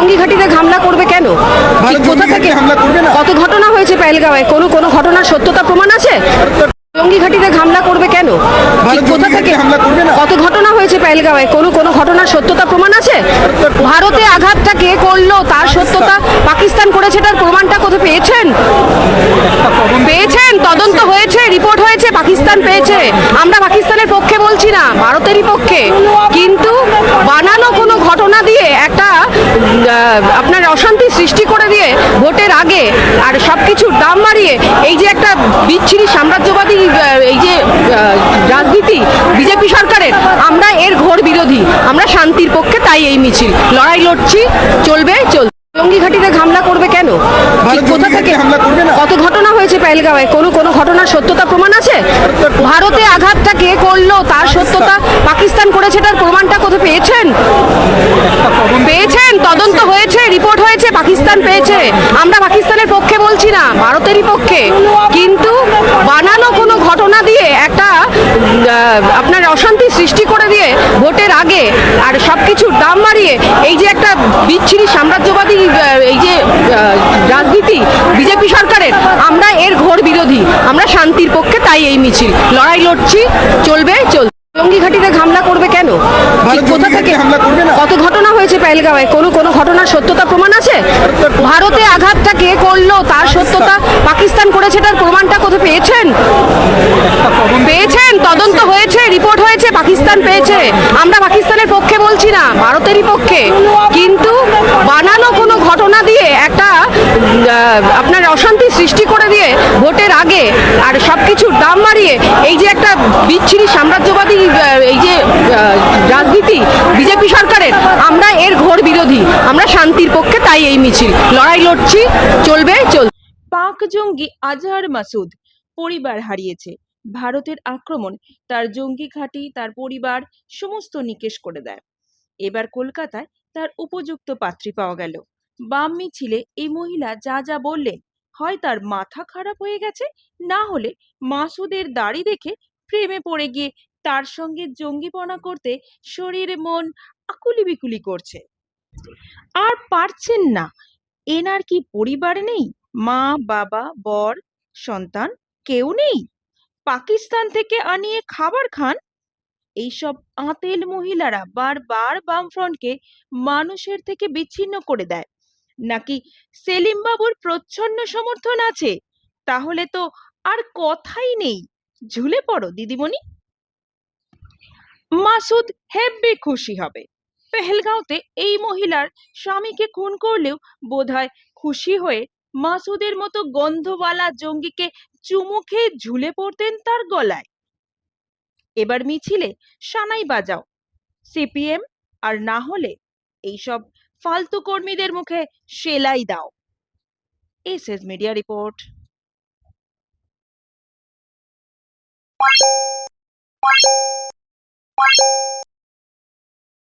জঙ্গি ঘাটিতে হামলা করবে কেন? কোথা থেকে হামলা করবে না? কত ঘটনা হয়েছে পেহেলগাঁওয়ে? কোনো কোনো ঘটনার সত্যতা প্রমাণ আছে? জঙ্গি ঘাটিতে হামলা করবে কেন? কোথা থেকে হামলা করবে না? কত ঘটনা হয়েছে পেহেলগাঁওয়ে? কোনো কোনো ঘটনার সত্যতা প্রমাণ আছে? ভারতে আঘাতটা কে করল? তার সত্যতা পাকিস্তান করেছে তার প্রমাণটা কোথায় পেয়েছেন? পেয়েছেন তদন্ত হয়েছে রিপোর্ট হয়েছে পাকিস্তান পেয়েছে। আমরা বলছি না ভারতেরই পক্ষে, কিন্তু বানানো কোনো ঘটনা দিয়ে একটা আপনার অশান্তি সৃষ্টি করে দিয়ে ভোটের আগে আর সব কিছুর দাম বাড়িয়ে এই যে একটা বিচ্ছিরি সাম্রাজ্যবাদী এই যে রাজনীতি বিজেপি সরকারের, আমরা এর ঘোর বিরোধী, আমরা শান্তির পক্ষে তাই এই মিছিল। লড়াই লড়ছি, চলবে চল জঙ্গি ঘাটিতে হামলা করবে কেন? কোথা থেকে? কত ঘটনা হয়েছে পেহেলগাঁওয়ে? কোনো কোনো ঘটনার সত্যতা প্রমাণ আছে? ভারতে আঘাতটা কে করল? তার সত্যতা পাকিস্তান করেছে তার প্রমাণটা কোথায় পেয়েছেন? পেয়েছেন তদন্ত হয়েছে রিপোর্ট হয়েছে পাকিস্তান পেয়েছে। আমরা পাকিস্তানের পক্ষে বলছি না ভারতেরই পক্ষে। কিন্তু বানানো কোনো ঘটনা দিয়ে একটা আপনার অশান্তি সৃষ্টি করে দিয়ে ভোটের আগে আর সব কিছুর দাম বাড়িয়ে এই যে একটা বিচ্ছিরি সাম্রাজ্যবাদী এই যে রাজনীতি বিজেপি সরকারের আমরা এর ঘোর বিরোধী। আমরা শান্তির পক্ষে তাই এই মিছিল। লড়াই লড়ছি চলবে চল জঙ্গি ঘাটিতে হামলা করবে কেন? কোথা থেকে? কত ঘটনা হয়েছে পেহেলগাঁওয়ে? কোনো কোনো ঘটনার সত্যতা প্রমাণ আছে? ভারতে আঘাতটা কে করল? তার সত্যতা পাকিস্তান করেছে তার প্রমাণটা কোথায় পেয়েছেন? পেয়েছেন তদন্ত হয়েছে রিপোর্ট হয়েছে পাকিস্তান পেয়েছে। আমরা পাকিস্তানের বলছি না ভারতেরই পক্ষে। কিন্তু বানানো কোনো ঘটনা দিয়ে একটা আপনার অশান্তি সৃষ্টি করে দিয়ে ভোটের আগে আর সব কিছুর দাম বাড়িয়ে এই যে একটা বিচ্ছিরি সাম্রাজ্যবাদী এই যে রাজনীতি বিজেপি সরকারের, আমরা এর ঘোর বিরোধী। আমরা শান্তির পক্ষে তাই এই মিছিল। লড়াই লড়ছি, চলবে, চল পাক জঙ্গি আজহার মাসুদ পরিবার হারিয়েছে। ভারতের আক্রমণ তার জঙ্গি ঘাঁটি, তার পরিবার, সমস্ত নিকেশ করে দেয়। এবার কলকাতায় তার উপযুক্ত পাত্রী পাওয়া গেল। বাম মিছিলে এই মহিলা যা যা বললেন, হয় তার মাথা খারাপ হয়ে গেছে, না হলে মাসুদের দাড়ি দেখে প্রেমে পড়ে গিয়ে তার সঙ্গে জঙ্গিপনা করতে শরীরে, মন আকুলি বিকুলি করছে। আর পারছেন না। এনার কি পরিবার নেই? মা, বাবা, বর, সন্তান কেউ নেই? পাকিস্তান থেকে আনিয়ে খাবার খান? এইসব আঁতেল মহিলারা বারবার বামফ্রন্টকে মানুষের থেকে বিচ্ছিন্ন করে দেয়। নাকি সেলিম বাবুর প্রচ্ছন্ন সমর্থন আছে? তাহলে তো আর কথাই নেই। ঝুলে পড়ো, দিদিমণি। মাসুদ হেব্বি খুশি হবে। পেহেলগাঁওতে এই মহিলার স্বামীকে খুন করলেও বোধহয় খুশি হয়ে মাসুদের মতো গন্ধওয়ালা জঙ্গিকে চুমু খেয়ে ঝুলে পড়তেন তার গলায়। এবার মিছিলে সানাই বাজাও, সিপিএম আর না হলে এইসব ফালতু কর্মীদের মুখে সেলাই দাও S S media report Thank you.